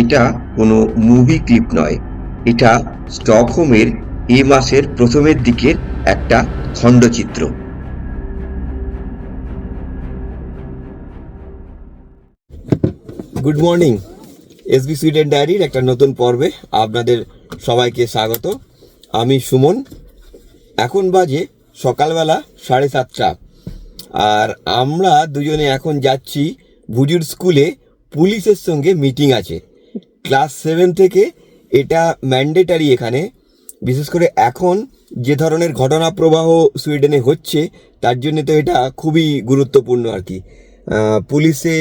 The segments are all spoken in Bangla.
এটা কোনো মুভি ক্লিপ নয়। এটা স্টকহোমের এ মাসের প্রথমের দিকের একটা খণ্ডচিত্র। গুড মর্নিং এসবি সুইডেন ডায়েরির একটা নতুন পর্বে আপনাদের সবাইকে স্বাগত। আমি সুমন। এখন বাজে সকালবেলা সাড়ে সাতটা। আর আমরা দুজনে এখন যাচ্ছি ভুজুর স্কুলে পুলিশের সঙ্গে মিটিং আছে। ক্লাস সেভেন থেকে এটা ম্যান্ডেটারি এখানে। বিশেষ করে এখন যে ধরনের ঘটনা প্রবাহ সুইডেনে হচ্ছে, তার জন্য তো এটা খুবই গুরুত্বপূর্ণ আর কি। পুলিশে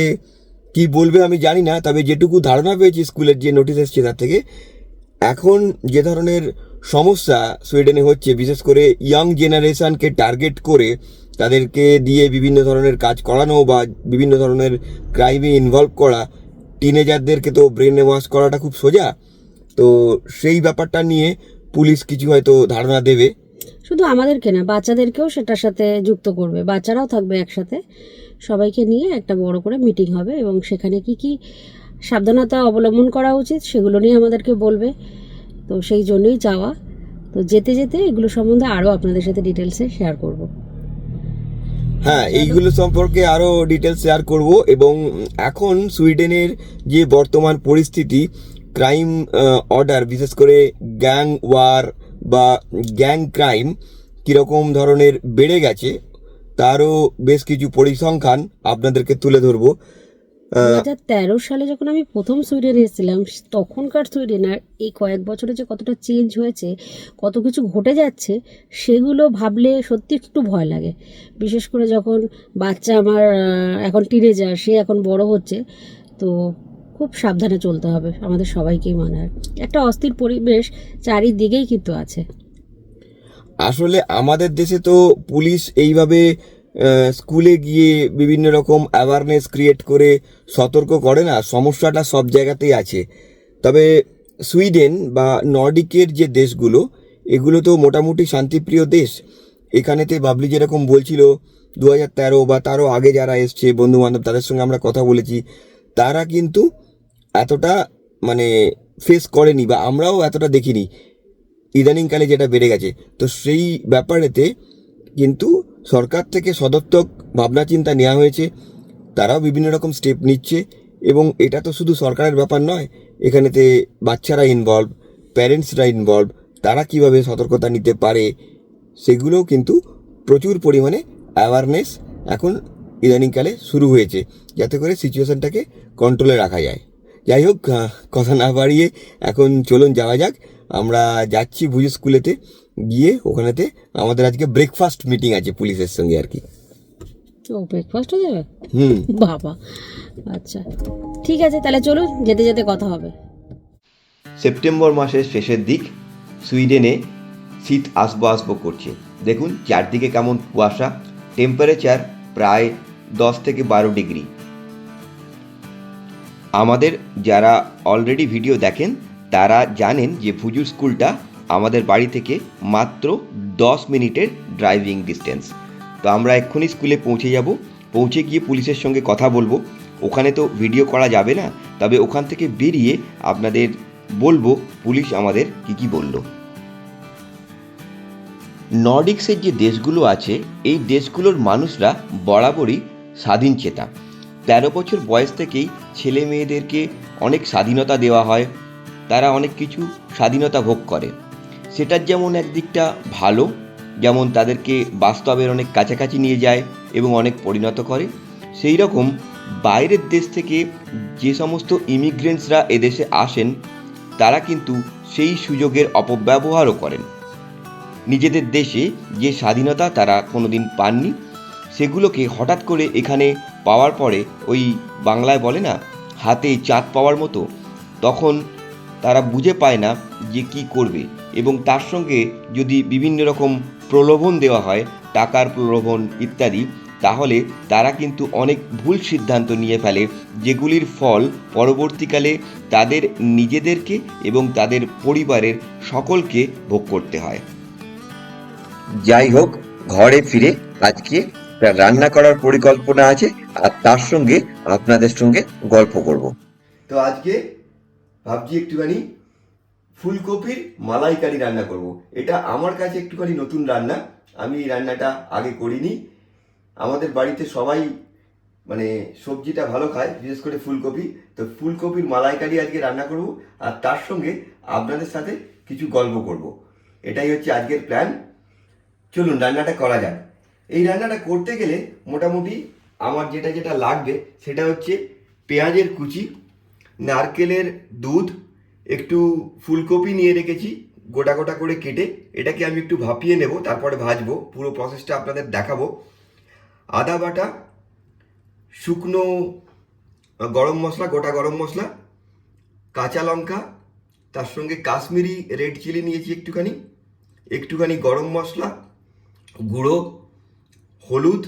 কি বলবে আমি জানি না, তবে যেটুকু ধারণা পেয়েছি স্কুলের যে নোটিশ এসছে তার থেকে, এখন যে ধরনের সমস্যা সুইডেনে হচ্ছে, বিশেষ করে ইয়াং জেনারেশানকে টার্গেট করে তাদেরকে দিয়ে বিভিন্ন ধরনের কাজ করানো বা বিভিন্ন ধরনের ক্রাইমে ইনভলভ করা টিনেজারদেরকে তো ব্রেন ওয়াশ করাটা খুব সোজা। তো সেই ব্যাপারটা নিয়ে পুলিশ কিছু হয়তো ধারণা দেবে। শুধু আমাদেরকে না, বাচ্চাদেরকেও সেটার সাথে যুক্ত করবে। বাচ্চারাও থাকবে একসাথে। সবাইকে নিয়ে একটা বড় করে মিটিং হবে এবং সেখানে কি কি সাবধানতা অবলম্বন করা উচিত সেগুলো নিয়ে আমাদেরকে বলবে। তো সেই জন্যই যাওয়া। তো যেতে যেতে এগুলো সম্বন্ধে আরও আপনাদের সাথে ডিটেলসে শেয়ার করব। হ্যাঁ এইগুলো সম্পর্কে আরও ডিটেলস শেয়ার করব। এবং এখন সুইডেনের যে বর্তমান পরিস্থিতি ক্রাইম অর্ডার বিশেষ করে গ্যাং ওয়ার বা গ্যাং ক্রাইম কীরকম ধরনের বেড়ে গেছে তারও বেশ কিছু পরিসংখ্যান আপনাদেরকে তুলে ধরবো। দু তেরো সালে যখন আমি প্রথম সুইডেনে এসেছিলাম তখনকার সুইডেন আর এই কয়েক বছরে যে কতটা চেঞ্জ হয়েছে কত কিছু ঘটে যাচ্ছে সেগুলো ভাবলে সত্যি একটু ভয় লাগে। বিশেষ করে যখন বাচ্চা আমার এখন টিনেজার সে এখন বড় হচ্ছে তো খুব সাবধানে চলতে হবে আমাদের সবাইকেই মনে হয় একটা অস্থির পরিবেশ চারিদিকেই কিন্তু আছে। আসলে আমাদের দেশে তো পুলিশ এইভাবে স্কুলে গিয়ে বিভিন্ন রকম অ্যাওয়ারনেস ক্রিয়েট করে সতর্ক করে না, সমস্যাটা সব জায়গাতেই আছে। তবে সুইডেন বা নর্ডিকের যে দেশগুলো, এগুলো তো মোটামুটি শান্তিপ্রিয় দেশ। এখানেতে বাবলি যেরকম বলছিল দু হাজার তেরো বা তারও আগে যারা এসছে বন্ধু বান্ধব তাদের সঙ্গে আমরা কথা বলেছি, তারা কিন্তু এতটা মানে ফেস করেনি বা আমরাও এতটা দেখিনি। ইদানিংকালে যেটা বেড়ে গেছে। তো সেই ব্যাপারেতে কিন্তু সরকার থেকে সদর্থক ভাবনা চিন্তা নেওয়া হয়েছে। তারাও বিভিন্ন রকম স্টেপ নিচ্ছে এবং এটা তো শুধু সরকারের ব্যাপার নয়, এখানেতে বাচ্চারা ইনভলভ প্যারেন্টসরা ইনভলভ তারা কীভাবে সতর্কতা নিতে পারে, সেগুলোও কিন্তু প্রচুর পরিমাণে অ্যাওয়ারনেস এখন ইদানিংকালে শুরু হয়েছে, যাতে করে সিচুয়েশনটাকে কন্ট্রোলে রাখা যায়। যাই হোক কথা না বাড়িয়ে এখন চলুন যাওয়া যাক। আমরা যাচ্ছি ভুজ স্কুলেতে গিয়ে ওখানেতে আমাদের আজকে ব্রেকফাস্ট মিটিং আছে পুলিশের সঙ্গে আর কি। ও ব্রেকফাস্ট হয়ে যাবে? হুম। বাবা। আচ্ছা। ঠিক আছে তাহলে চলুন যেতে যেতে কথা হবে। সেপ্টেম্বর মাসের শেষের দিক সুইডেনে শীত আসব আসব করছে। দেখুন চারদিকে কেমন কুয়াশা। টেম্পারেচার প্রায় দশ থেকে বারো ডিগ্রি। আমাদের যারা অলরেডি ভিডিও দেখেন তারা জানেন যে ভুজুর স্কুলটা আমাদের বাড়ি থেকে মাত্র দশ মিনিটের ড্রাইভিং ডিস্টেন্স। তো আমরা এক্ষুনি স্কুলে পৌঁছে যাব। পৌঁছে গিয়ে পুলিশের সঙ্গে কথা বলব। ওখানে তো ভিডিও করা যাবে না। তবে ওখান থেকে বেরিয়ে আপনাদের বলব পুলিশ আমাদের কি কি বলল। নর্ডিক্সের যে দেশগুলো আছে, এই দেশগুলোর মানুষরা বরাবরই স্বাধীন চেতা। তেরো বছর বয়স থেকেই ছেলে মেয়েদেরকে অনেক স্বাধীনতা দেওয়া হয়। তারা অনেক কিছু স্বাধীনতা ভোগ করে। সেটার যেমন একদিকটা ভালো, যেমন তাদেরকে বাস্তবের অনেক কাছাকাছি নিয়ে যায় এবং অনেক পরিণত করে, সেই রকম বাইরের দেশ থেকে যে সমস্ত ইমিগ্রেন্টসরা এদেশে আসেন, তারা কিন্তু সেই সুযোগের অপব্যবহারও করেন। নিজেদের দেশে যে স্বাধীনতা তারা কোনোদিন পাননি, সেগুলোকে হঠাৎ করে এখানে পাওয়ার পরে ওই বাংলায় বলে না, হাতে চাঁদ পাওয়ার মতো, তখন তারা বুঝে পায় না যে কি করবে। এবং তার সঙ্গে যদি বিভিন্ন রকম প্রলোভন দেওয়া হয় টাকার প্রলোভন ইত্যাদি তাহলে তারা কিন্তু অনেক ভুল সিদ্ধান্ত নিয়ে ফেলে যেগুলির ফল পরবর্তীকালে তাদের নিজেদেরকে এবং তাদের পরিবারের সকলকে ভোগ করতে হয়। যাই হোক ঘরে ফিরে আজকে রান্না করার পরিকল্পনা আছে আর তার সঙ্গে আপনাদের সঙ্গে গল্প করব। তো আজকে ভাবছি একটুখানি ফুলকপির মালাইকারি রান্না করব। এটা আমার কাছে একটুখানি নতুন রান্না। আমি এই রান্নাটা আগে করিনি। আমাদের বাড়িতে সবাই মানে সবজিটা ভালো খায়, বিশেষ করে ফুলকপি। তো ফুলকপির মালাইকারি আজকে রান্না করব আর তার সঙ্গে আপনাদের সাথে কিছু গল্প করব। এটাই হচ্ছে আজকের প্ল্যান চলুন, রান্নাটা করা যাক। এই রান্নাটা করতে গেলে মোটামুটি আমার যেটা যেটা লাগবে সেটা হচ্ছে পেঁয়াজের কুচি, নারকেলের দুধ একটু ফুলকপি নিয়ে রেখেছি, গোটা গোটা করে কেটে, এটাকে আমি একটু ভাপিয়ে নেব, তারপরে ভাজবো, পুরো প্রসেসটা আপনাদের দেখাবো। আদা বাটা, শুকনো গরম মশলা, গোটা গরম মশলা, কাঁচা লঙ্কা, তার সঙ্গে কাশ্মীরি রেড চিলি নিয়েছি একটুখানি একটুখানি গরম মশলা, গুঁড়ো, হলুদ,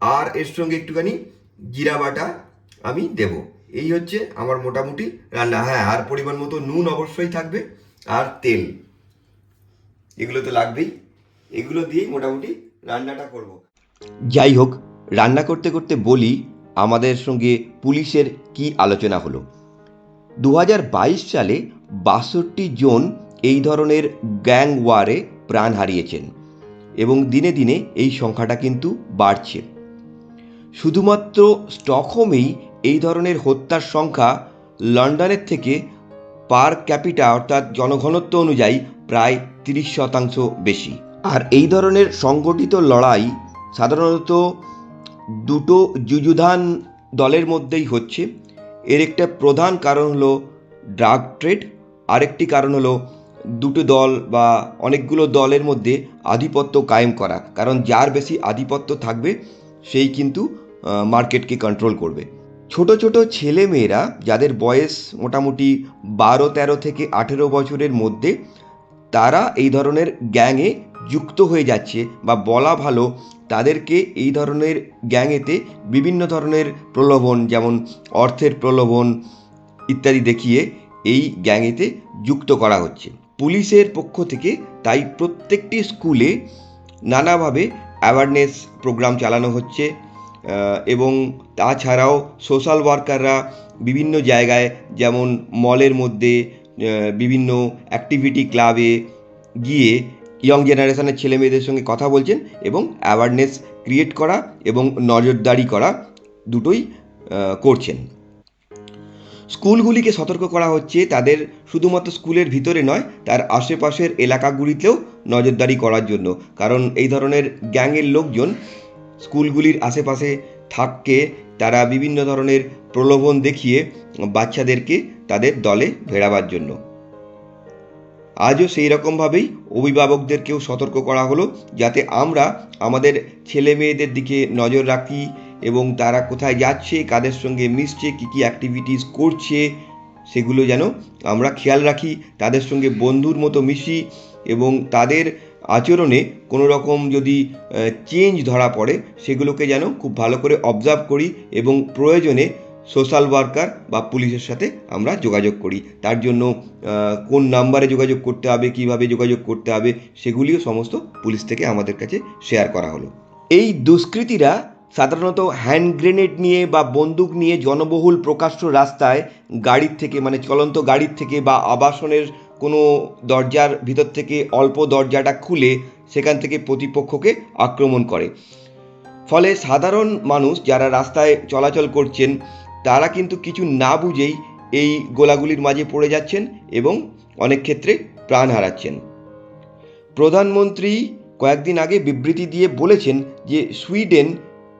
আর এর সঙ্গে একটুখানি জিরা বাটা আমি দেব। এই হচ্ছে আমার মোটামুটি রান্না। হ্যাঁ আর পরিমাণ মতো নুন অবশ্যই থাকবে, আর তেল। এগুলো তো লাগবেই। এগুলো দিয়েই মোটামুটি রান্নাটা করব। যাই হোক, রান্না করতে করতে বলি, আমাদের সঙ্গে পুলিশের কি আলোচনা হলো। দু হাজার বাইশ সালে বাষট্টি জন এই ধরনের গ্যাং ওয়ারে প্রাণ হারিয়েছেন, এবং দিনে দিনে এই সংখ্যাটা কিন্তু বাড়ছে। শুধুমাত্র স্টকহোমেই এই ধরনের হত্যার সংখ্যা লন্ডনের থেকে পার ক্যাপিটা অর্থাৎ জনঘনত্ব অনুযায়ী প্রায় তিরিশ শতাংশ বেশি। আর এই ধরনের সংগঠিত লড়াই সাধারণত দুটো যুযুধান দলের মধ্যেই হচ্ছে। এর একটা প্রধান কারণ হলো ড্রাগ ট্রেড, আরেকটি কারণ হলো দুটো দল বা অনেকগুলো দলের মধ্যে আধিপত্য কায়েম করা। কারণ যার বেশি আধিপত্য থাকবে, সেই কিন্তু মার্কেটকে কন্ট্রোল করবে। ছোট ছোট ছেলে মেয়েরা যাদের বয়স মোটামুটি বারো, তেরো থেকে আঠেরো বছরের মধ্যে, তারা এই ধরনের গ্যাংয়ে যুক্ত হয়ে যাচ্ছে বা বলা ভালো তাদেরকে এই ধরনের গ্যাংয়েতে বিভিন্ন ধরনের প্রলোভন যেমন অর্থের প্রলোভন ইত্যাদি দেখিয়ে এই গ্যাংয়েতে যুক্ত করা হচ্ছে। পুলিশের পক্ষ থেকে তাই প্রত্যেকটি স্কুলে নানাভাবে অ্যাওয়ারনেস প্রোগ্রাম চালানো হচ্ছে। এবং তাছাড়াও সোশ্যাল ওয়ার্কাররা বিভিন্ন জায়গায় যেমন মলের মধ্যে বিভিন্ন অ্যাক্টিভিটি ক্লাবে গিয়ে ইয়ং জেনারেশনের ছেলে মেয়েদের সঙ্গে কথা বলছেন এবং অ্যাওয়ারনেস ক্রিয়েট করা এবং নজরদারি করা দুটোই করছেন। স্কুলগুলিকে সতর্ক করা হচ্ছে তাদের শুধুমাত্র স্কুলের ভিতরে নয়, তার আশেপাশের এলাকাগুলিতেও নজরদারি করার জন্য। কারণ এই ধরনের গ্যাংয়ের লোকজন স্কুলগুলির আশেপাশে থাকে। তারা বিভিন্ন ধরনের প্রলোভন দেখিয়ে বাচ্চাদেরকে তাদের দলে ভেড়াবার জন্য। আজও সেই রকমভাবেই অভিভাবকদেরকেও সতর্ক করা হলো, যাতে আমরা আমাদের ছেলে মেয়েদের দিকে নজর রাখি এবং তারা কোথায় যাচ্ছে, কাদের সঙ্গে মিশছে, কী কী অ্যাক্টিভিটিস করছে, সেগুলো যেন আমরা খেয়াল রাখি, তাদের সঙ্গে বন্ধুর মতো মিশি এবং তাদের আচরণে কোনো রকম যদি চেঞ্জ ধরা পড়ে, সেগুলোকে যেন খুব ভালো করে অবজার্ভ করি এবং প্রয়োজনে সোশ্যাল ওয়ার্কার বা পুলিশের সাথে আমরা যোগাযোগ করি। তার জন্য কোন নাম্বারে যোগাযোগ করতে হবে, কীভাবে যোগাযোগ করতে হবে, সেগুলিও সমস্ত পুলিশ থেকে আমাদের কাছে শেয়ার করা হলো। এই দুষ্কৃতীরা সাধারণত হ্যান্ড গ্রেনেড নিয়ে বা বন্দুক নিয়ে জনবহুল প্রকাশ্য রাস্তায় গাড়ির থেকে মানে চলন্ত গাড়ির থেকে বা আবাসনের কোনো দরজার ভিতর থেকে অল্প দরজাটা খুলে সেখান থেকে প্রতিপক্ষকে আক্রমণ করে। ফলে সাধারণ মানুষ যারা রাস্তায় চলাচল করছেন, তারা কিন্তু কিছু না বুঝেই এই গোলাগুলির মাঝে পড়ে যাচ্ছেন এবং অনেক ক্ষেত্রে প্রাণ হারাচ্ছেন। প্রধানমন্ত্রী কয়েকদিন আগে বিবৃতি দিয়ে বলেছেন যে, সুইডেন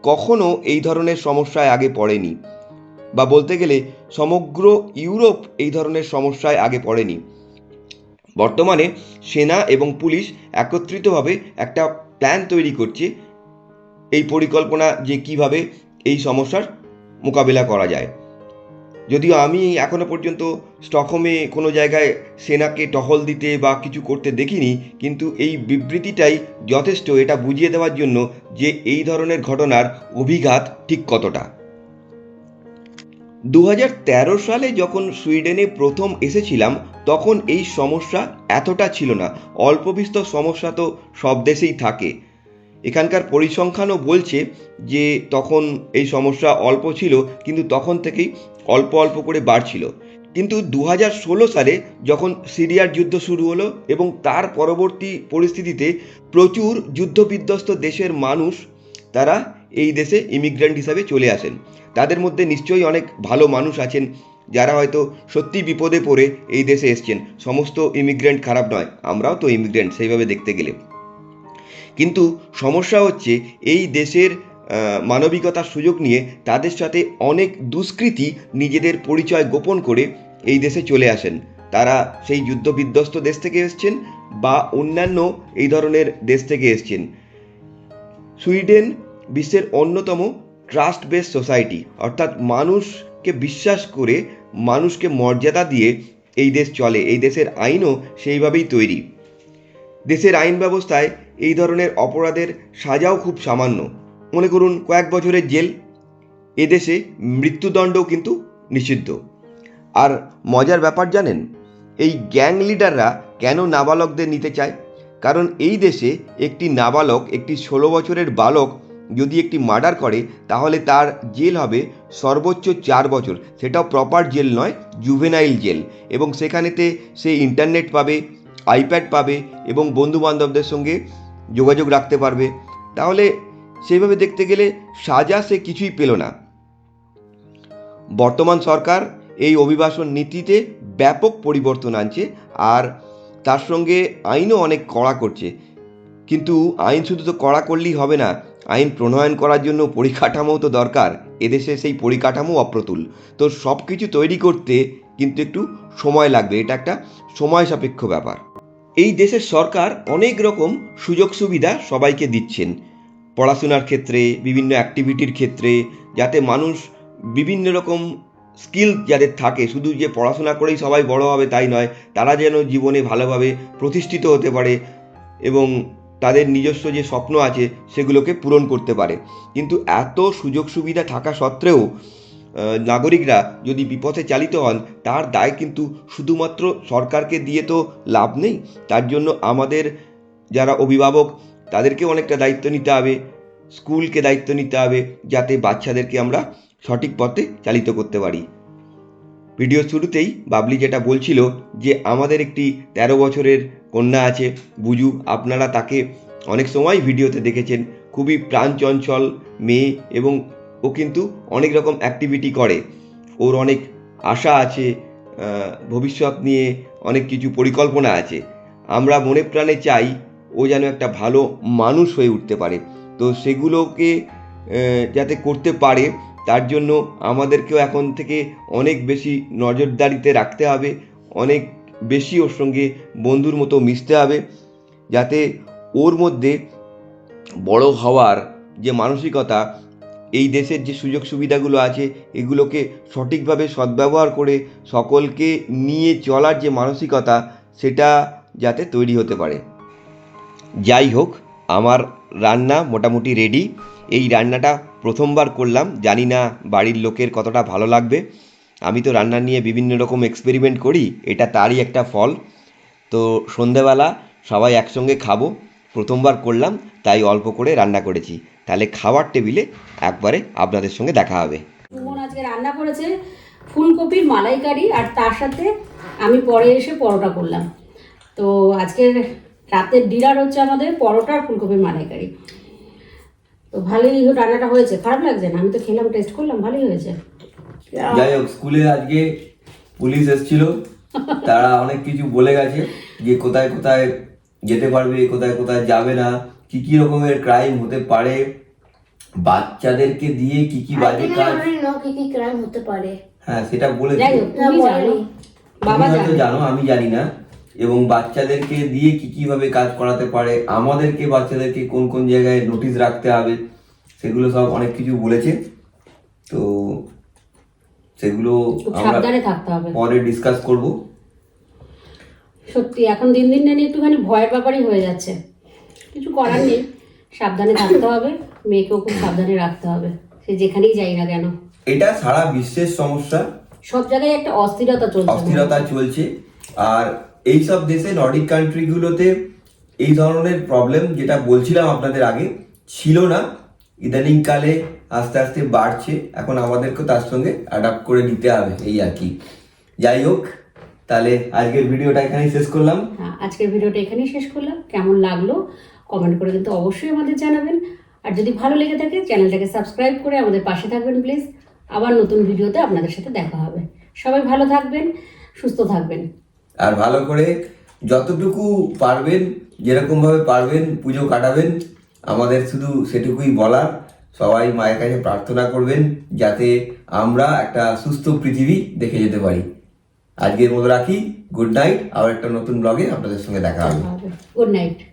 কখনো এই ধরনের সমস্যায় আগে পড়েনি বা বলতে গেলে সমগ্র ইউরোপ এই ধরনের সমস্যায় আগে পড়েনি। বর্তমানে সেনা এবং পুলিশ একত্রিতভাবে একটা প্ল্যান তৈরি করছে। এই পরিকল্পনা যে কীভাবে এই সমস্যার মোকাবিলা করা যায়। যদিও আমি এখনও পর্যন্ত স্টকহোমে কোনো জায়গায় সেনাকে টহল দিতে বা কিছু করতে দেখিনি, কিন্তু এই বিবৃতিটাই যথেষ্ট। এটা বুঝিয়ে দেওয়ার জন্য যে এই ধরনের ঘটনার অভিঘাত ঠিক কতটা। দু হাজার তেরো সালে যখন সুইডেনে প্রথম এসেছিলাম, তখন এই সমস্যা এতটা ছিল না। অল্প বিস্তর সমস্যা তো সব দেশেই থাকে। এখানকার পরিসংখ্যানও বলছে যে তখন এই সমস্যা অল্প ছিল, কিন্তু তখন থেকেই অল্প অল্প করে বাড়ছিল। কিন্তু দু হাজার ষোলো সালে যখন সিরিয়ার যুদ্ধ শুরু হলো এবং তার পরবর্তী পরিস্থিতিতে প্রচুর যুদ্ধবিধ্বস্ত দেশের মানুষ, তারা এই দেশে ইমিগ্রেন্ট হিসাবে চলে আসেন। তাদের মধ্যে নিশ্চয়ই অনেক ভালো মানুষ আছেন, যারা হয়তো সত্যি বিপদে পড়ে এই দেশে এসছেন। সমস্ত ইমিগ্রেন্ট খারাপ নয়, আমরাও তো ইমিগ্রেন্ট সেইভাবে দেখতে গেলে। কিন্তু সমস্যা হচ্ছে, এই দেশের মানবিকতার সুযোগ নিয়ে তাদের সাথে অনেক দুষ্কৃতী নিজেদের পরিচয় গোপন করে এই দেশে চলে আসেন। তারা সেই যুদ্ধ বিধ্বস্ত দেশ থেকে এসছেন বা অন্যান্য এই ধরনের দেশ থেকে এসছেন। সুইডেন বিশ্বের অন্যতম ট্রাস্ট বেস সোসাইটি অর্থাৎ মানুষকে বিশ্বাস করে মানুষকে মর্যাদা দিয়ে এই দেশ চলে, এই দেশের আইনও সেইভাবেই তৈরি। দেশের আইন ব্যবস্থায় এই ধরনের অপরাধের সাজাও খুব সামান্য। মনে করুন, কয়েক বছরের জেল এদেশে মৃত্যুদণ্ডও কিন্তু নিষিদ্ধ। আর মজার ব্যাপার জানেন, এই গ্যাং লিডাররা কেন নাবালকদের নিতে চায়? কারণ এই দেশে একটি নাবালক, একটি ষোলো বছরের বালক যদি একটি মার্ডার করে, তাহলে তার জেল হবে সর্বোচ্চ চার বছর। সেটাও প্রপার জেল নয় জুভেনাইল জেল। এবং সেখানেতে সে ইন্টারনেট পাবে আইপ্যাড পাবে এবং বন্ধু বান্ধবদের সঙ্গে যোগাযোগ রাখতে পারবে। তাহলে সেইভাবে দেখতে গেলে সাজা সে কিছুই পেল না। বর্তমান সরকার এই অভিবাসন নীতিতে ব্যাপক পরিবর্তন আনছে আর তার সঙ্গে আইনও অনেক কড়া করছে। কিন্তু আইন শুধু তো কড়া করলেই হবে না আইন প্রণয়ন করার জন্য পরিকাঠামো তো দরকার। এদেশে সেই পরিকাঠামো অপ্রতুল। তো সব কিছু তৈরি করতে কিন্তু একটু সময় লাগবে। এটা একটা সময় সাপেক্ষ ব্যাপার। এই দেশের সরকার অনেক রকম সুযোগ সুবিধা সবাইকে দিচ্ছেন। পড়াশোনার ক্ষেত্রে, বিভিন্ন অ্যাক্টিভিটির ক্ষেত্রে, যাতে মানুষ বিভিন্ন রকম স্কিল যাদের থাকে। শুধু যে পড়াশোনা করেই সবাই বড় হবে তাই নয়, তারা যেন জীবনে ভালোভাবে প্রতিষ্ঠিত হতে পারে এবং তাদের নিজস্ব যে স্বপ্ন আছে সেগুলোকে পূরণ করতে পারে। কিন্তু এত সুযোগ সুবিধা থাকা সত্ত্বেও নাগরিকরা যদি বিপথে চালিত হন, তার দায় কিন্তু শুধুমাত্র সরকারকে দিয়ে তো লাভ নেই। তার জন্য আমাদের যারা অভিভাবক, তাদেরকেও অনেকটা দায়িত্ব নিতে হবে। স্কুলকে দায়িত্ব নিতে হবে যাতে বাচ্চাদেরকে আমরা সঠিক পথে চালিত করতে পারি। ভিডিও শুরুতেই বাবলি যেটা বলছিল যে আমাদের একটি তেরো বছরের কন্যা আছে, বুজু, আপনারা তাকে অনেক সময় ভিডিওতে দেখেছেন। খুবই প্রাণচঞ্চল মেয়ে এবং ও কিন্তু অনেক রকম অ্যাক্টিভিটি করে। ওর অনেক আশা আছে ভবিষ্যৎ নিয়ে অনেক কিছু পরিকল্পনা আছে। আমরা মনে প্রাণে চাই ও যেন একটা ভালো মানুষ হয়ে উঠতে পারে। তো সেগুলোকে যাতে করতে পারে তার জন্য আমাদেরকেও এখন থেকে অনেক বেশি নজরদারিতে রাখতে হবে, অনেক বেশি ওর সঙ্গে বন্ধুর মতো মিশতে হবে, যাতে ওর মধ্যে বড় হওয়ার যে মানসিকতা, এই দেশের যে সুযোগ সুবিধাগুলো আছে, এগুলোকে সঠিকভাবে সদ্ব্যবহার করে সকলকে নিয়ে চলার যে মানসিকতা, সেটা যাতে তৈরি হতে পারে। যাই হোক, আমার রান্না মোটামুটি রেডি এই রান্নাটা প্রথমবার করলাম, জানি না বাড়ির লোকের কতটা ভালো লাগবে। আমি তো রান্না নিয়ে বিভিন্ন রকম এক্সপেরিমেন্ট করি, এটা তারই একটা ফল। তো সন্ধেবেলা সবাই একসঙ্গে খাব, প্রথমবার করলাম, তাই অল্প করে রান্না করেছি। তাহলে খাওয়ার টেবিলে একবারে আপনাদের সঙ্গে দেখা হবে। আজকে রান্না করেছে ফুলকপির মালাইকারি, আর তার সাথে আমি পরে এসে পরোটা করলাম। তো আজকের রাতের ডিনার হচ্ছে আমাদের পরোটা আর ফুলকপির মালাইকারি। তো ভালোই রান্নাটা হয়েছে। খারাপ লাগছে না? আমি তো খেলাম টেস্ট করলাম ভালোই হয়েছে। যাই হোক স্কুলে আজকে পুলিশ এসেছিল। তারা অনেক কিছু বলে গেছে যে কোথায় কোথায় যেতে পারবে কোথায় কোথায় যাবে না কি কি রকমের ক্রাইম হতে পারে বাচ্চাদেরকে দিয়ে কি কি বাজে কাজ। কি কি ক্রাইম হতে পারে? হ্যাঁ সেটা বলে। জানো আমি জানি না। এবং বাচ্চাদেরকে দিয়ে কি কীভাবে কাজ করাতে পারে আমাদেরকে বাচ্চাদেরকে কোন কোন জায়গায় নোটিশ রাখতে হবে সেগুলো সব অনেক কিছু বলেছে। তো সেগুলো আমরা পরে ডিসকাস করব। সত্যি এখন দিন দিন দিন একটুখানি ভয়ের ব্যাপারই হয়ে যাচ্ছে। কিছু করার নেই সাবধানে থাকতে হবে মেয়েকেও খুব সাবধানে রাখতে হবে সে যেখানেই যাই না কেন। এটা সারা বিশ্বের সমস্যা। সব জায়গায় একটা অস্থিরতা চলছে। অস্থিরতা চলছে আর এই সব দেশে নর্ডিক কান্ট্রিগুলোতে এই ধরনের প্রবলেম যেটা বলছিলাম আপনাদের আগে, ছিল না। ইদানিং কালে আস্তে আস্তে বাড়ছে। এখন আমাদেরকে তার সঙ্গে অ্যাডাপ্ট করে নিতে হবে, এই আর কি। যাই হোক, তাহলে আজকের ভিডিওটা এখানেই শেষ করলাম। হ্যাঁ আজকের ভিডিওটা এখানেই শেষ করলাম। কেমন লাগল কমেন্ট করে কিন্তু অবশ্যই আমাদের জানাবেন। আর যদি ভালো লেগে থাকে, চ্যানেলটাকে সাবস্ক্রাইব করে আমাদের পাশে থাকবেন, প্লিজ। আবার নতুন ভিডিওতে আপনাদের সাথে দেখা হবে। সবাই ভালো থাকবেন, সুস্থ থাকবেন। আর ভালো করে যতটুকু পারবেন যেরকমভাবে পারবেন পুজো কাটাবেন, আমাদের শুধু সেটুকুই বলার। সবাই মায়ের কাছে প্রার্থনা করবেন যাতে আমরা একটা সুস্থ পৃথিবী দেখে যেতে পারি। আজকের মতো রাখি। Good night. আবার একটা নতুন ব্লগে আপনাদের সঙ্গে দেখা হবে। Good night.